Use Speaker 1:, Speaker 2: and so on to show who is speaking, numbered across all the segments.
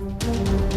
Speaker 1: Thank you.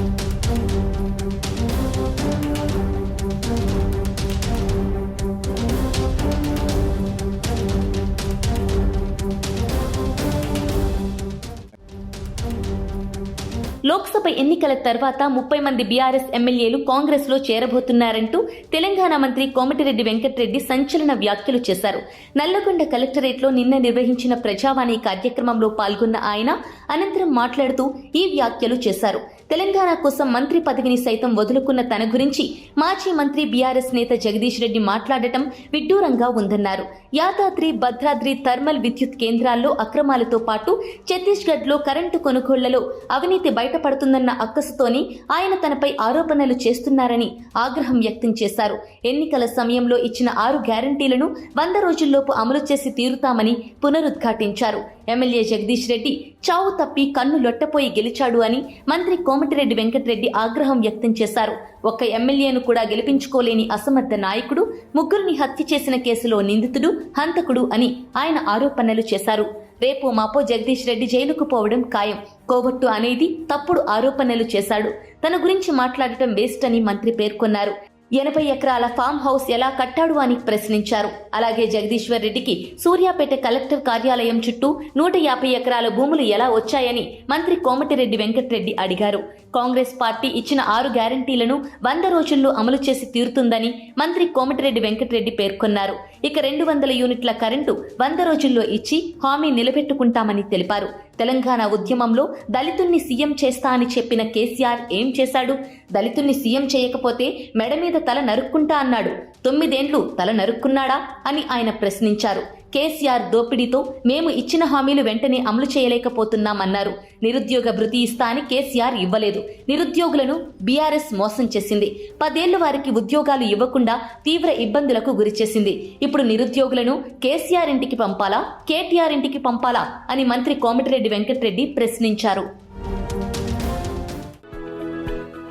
Speaker 1: Lok Sabha ఎన్నికల తర్వాత ముప్పై మంది బీఆర్ఎస్ ఎమ్మెల్యేలు కాంగ్రెస్లో చేరబోతున్నారంటూ తెలంగాణ మంత్రి కోమటిరెడ్డి వెంకటరెడ్డి సంచలన వ్యాఖ్యలు చేశారు. నల్లగొండ కలెక్టరేట్లో నిన్న నిర్వహించిన ప్రజావాణి కార్యక్రమంలో పాల్గొన్న ఆయన అనంతరం మాట్లాడుతూ ఈ వ్యాఖ్యలు చేశారు. తెలంగాణ కోసం మంత్రి పదవిని సైతం వదులుకున్న తన గురించి మాజీ మంత్రి బీఆర్ఎస్ నేత జగదీష్ రెడ్డి మాట్లాడటం విడ్డూరంగా ఉందన్నారు. యాదాద్రి భద్రాద్రి థర్మల్ విద్యుత్ కేంద్రాల్లో అక్రమాలతో పాటు ఛత్తీస్గఢ్లో కరెంటు కొనుగోళ్ళలో అవినీతి బయట బయటపడుతుందన్న అక్కసుతోని ఆయన తనపై ఆరోపణలు చేస్తున్నారని ఆగ్రహం వ్యక్తం చేశారు. ఎన్నికల సమయంలో ఇచ్చిన ఆరు గ్యారంటీలను వంద రోజుల్లోపు అమలు చేసి తీరుతామని పునరుద్ఘాటించారు. ఎమ్మెల్యే జగదీష్ రెడ్డి చావు తప్పి కన్ను లొట్టపోయి గెలిచాడు అని మంత్రి కోమటిరెడ్డి వెంకటరెడ్డి ఆగ్రహం వ్యక్తం చేశారు. ఒక్క ఎమ్మెల్యేను కూడా గెలిపించుకోలేని అసమర్థ నాయకుడు ముగ్గురిని హత్య చేసిన కేసులో నిందితుడు హంతకుడు అని ఆయన ఆరోపణలు చేశారు. రేపు మాపో జగదీష్ రెడ్డి జైలుకు పోవడం ఖాయం. కోవట్టు అనేది తప్పుడు ఆరోపణలు చేశాడు. తన గురించి మాట్లాడటం వేస్ట్ అని మంత్రి పేర్కొన్నారు. ఎనభై ఎకరాల ఫామ్ హౌస్ ఎలా కట్టాడు అని ప్రశ్నించారు. అలాగే జగదీశ్వర్ రెడ్డికి సూర్యాపేట కలెక్టర్ కార్యాలయం చుట్టూ నూట యాభై ఎకరాల భూములు ఎలా వచ్చాయని మంత్రి కోమటిరెడ్డి వెంకటరెడ్డి అడిగారు. కాంగ్రెస్ పార్టీ ఇచ్చిన ఆరు గ్యారంటీలను వంద రోజుల్లో అమలు చేసి తీరుతుందని మంత్రి కోమటిరెడ్డి వెంకటరెడ్డి పేర్కొన్నారు. ఇక రెండు వందల యూనిట్ల కరెంటు వంద రోజుల్లో ఇచ్చి హామీ నిలబెట్టుకుంటామని తెలిపారు. తెలంగాణ ఉద్యమంలో దళితుణ్ణి సీఎం చేస్తా అని చెప్పిన కేసీఆర్ ఏం చేశాడు? దళితుణ్ణి సీఎం చేయకపోతే మెడ మీద తల నరుక్కుంటా అన్నాడు. తొమ్మిదేండ్లు తల నరుక్కున్నాడా? అని ఆయన ప్రశ్నించారు. కేసీఆర్ దోపిడీతో మేము ఇచ్చిన హామీలు వెంటనే అమలు చేయలేకపోతున్నామన్నారు. నిరుద్యోగ భృతి ఇస్తా అని కేసీఆర్ ఇవ్వలేదు. నిరుద్యోగులను బీఆర్ఎస్ మోసం చేసింది. పదేళ్ళు వారికి ఉద్యోగాలు ఇవ్వకుండా తీవ్ర ఇబ్బందులకు గురిచేసింది ఇప్పుడు నిరుద్యోగులను కేసీఆర్ ఇంటికి పంపాలా? కేటీఆర్ ఇంటికి పంపాలా? అని మంత్రి కోమటిరెడ్డి వెంకటరెడ్డి ప్రశ్నించారు.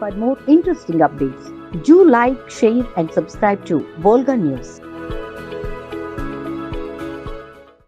Speaker 2: For more interesting updates, do like, share, and subscribe to Volga News.